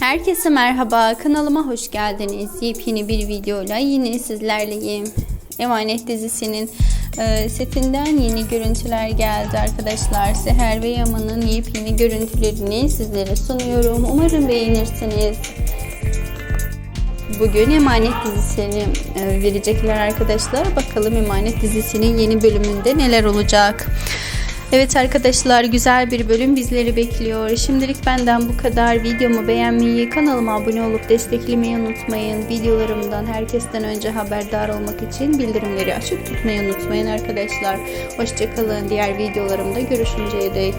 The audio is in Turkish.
Herkese merhaba, kanalıma hoş geldiniz. Yepyeni bir videoyla yine sizlerleyim. Emanet dizisinin e, setinden yeni görüntüler geldi arkadaşlar. Seher ve Yaman'ın yepyeni görüntülerini sizlere sunuyorum. Umarım beğenirsiniz. Bugün Emanet dizisini e, verecekler arkadaşlar. Bakalım Emanet dizisinin yeni bölümünde neler olacak. Evet arkadaşlar güzel bir bölüm bizleri bekliyor. Şimdilik benden bu kadar. Videomu beğenmeyi, kanalıma abone olup desteklemeyi unutmayın. Videolarımdan herkesten önce haberdar olmak için bildirimleri açık tutmayı unutmayın arkadaşlar. Hoşçakalın. Diğer videolarımda görüşünceye dek.